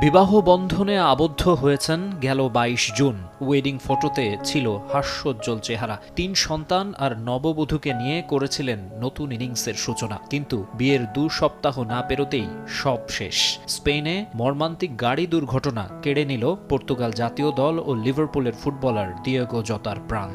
বিবাহ বন্ধনে আবদ্ধ হয়েছেন গেল বাইশ জুন। ওয়েডিং ফটোতে ছিল হাস্যোজ্জ্বল চেহারা। তিন সন্তান আর নববধূকে নিয়ে করেছিলেন নতুন ইনিংসের সূচনা। কিন্তু বিয়ের দু সপ্তাহ না পেরোতেই সব শেষ। স্পেনে মর্মান্তিক গাড়ি দুর্ঘটনা কেড়ে নিল পর্তুগাল জাতীয় দল ও লিভারপুলের ফুটবলার দিয়েগো জতার প্রাণ।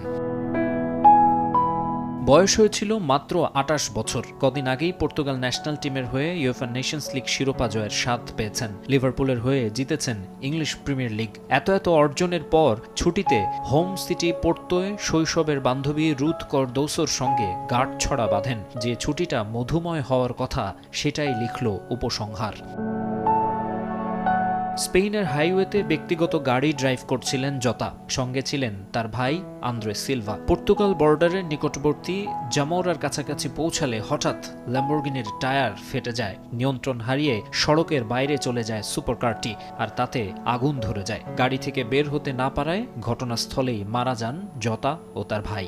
বয়স হয়েছিল মাত্র আটাশ বছর। কদিন আগেই পর্তুগাল ন্যাশনাল টিমের হয়ে ইউএফএ নেশনস লিগ শিরোপা জয়ের স্বাদ পেয়েছেন। লিভারপুলের হয়ে জিতেছেন ইংলিশ প্রিমিয়ার লিগ। এত এত অর্জনের পর ছুটিতে হোম সিটি পোর্তোয় শৈশবের বান্ধবী রুথ করদৌসোর সঙ্গে গাঁট ছড়া বাঁধেন। যে ছুটিটা মধুময় হওয়ার কথা, সেটাই লিখল উপসংহার। স্পেনের হাইওয়েতে ব্যক্তিগত গাড়ি ড্রাইভ করছিলেন জতা। সঙ্গে ছিলেন তার ভাই আন্দ্রে সিলভা। পর্তুগাল বর্ডারের নিকটবর্তী জামোরার কাছাকাছি পৌঁছালে হঠাৎ ল্যাম্বরগিনির টায়ার ফেটে যায়। নিয়ন্ত্রণ হারিয়ে সড়কের বাইরে চলে যায় সুপারকারটি আর তাতে আগুন ধরে যায়। গাড়ি থেকে বের হতে না পারায় ঘটনাস্থলেই মারা যান জতা ও তার ভাই।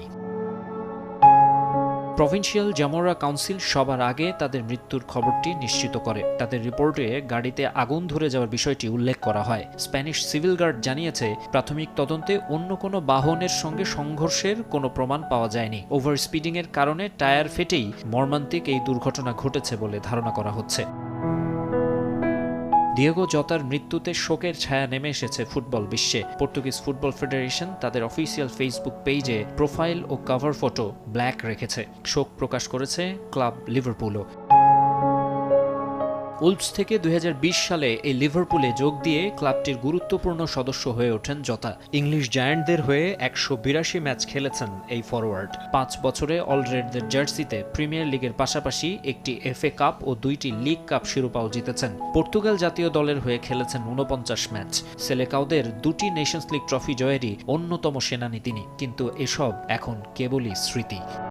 প্রভিন্সিয়াল জামোরা কাউন্সিল সবার আগে তাদের মৃত্যুর খবরটি নিশ্চিত করে। তাদের রিপোর্টে গাড়িতে আগুন ধরে যাওয়ার বিষয়টি উল্লেখ করা হয়। স্প্যানিশ সিভিল গার্ড জানিয়েছে, প্রাথমিক তদন্তে অন্য কোনো বাহনের সঙ্গে সংঘর্ষের কোনো প্রমাণ পাওয়া যায়নি। ওভার স্পিডিংয়ের কারণে টায়ার ফেটেই মর্মান্তিক এই দুর্ঘটনা ঘটেছে বলে ধারণা করা হচ্ছে। দিয়েগো জতার মৃত্যুতে শোকের ছায়া নেমে এসেছে ফুটবল বিশ্বে। পর্তুগিজ ফুটবল ফেডারেশন তাদের অফিসিয়াল ফেসবুক পেজে প্রোফাইল ও কাভার ফটো ব্ল্যাক রেখেছে। শোক প্রকাশ করেছে ক্লাব লিভারপুলও। উলফস থেকে দুই হাজার বিশ সালে এই লিভারপুলে যোগ দিয়ে ক্লাবটির গুরুত্বপূর্ণ সদস্য হয়ে ওঠেন জতা। ইংলিশ জায়ান্টদের হয়ে একশো বিরাশি ম্যাচ খেলেছেন এই ফরওয়ার্ড পাঁচ বছরে অলরেডদের জার্সিতে প্রিমিয়ার লিগের পাশাপাশি একটি এফএ কাপ ও দুইটি লিগ কাপ শিরোপাও জিতেছেন। পর্তুগাল জাতীয় দলের হয়ে খেলেছেন উনপঞ্চাশ ম্যাচ। সেলেকাউদের দুটি নেশনস লিগ ট্রফি জয়েরই অন্যতম সেনানী তিনি। কিন্তু এসব এখন কেবলই স্মৃতি।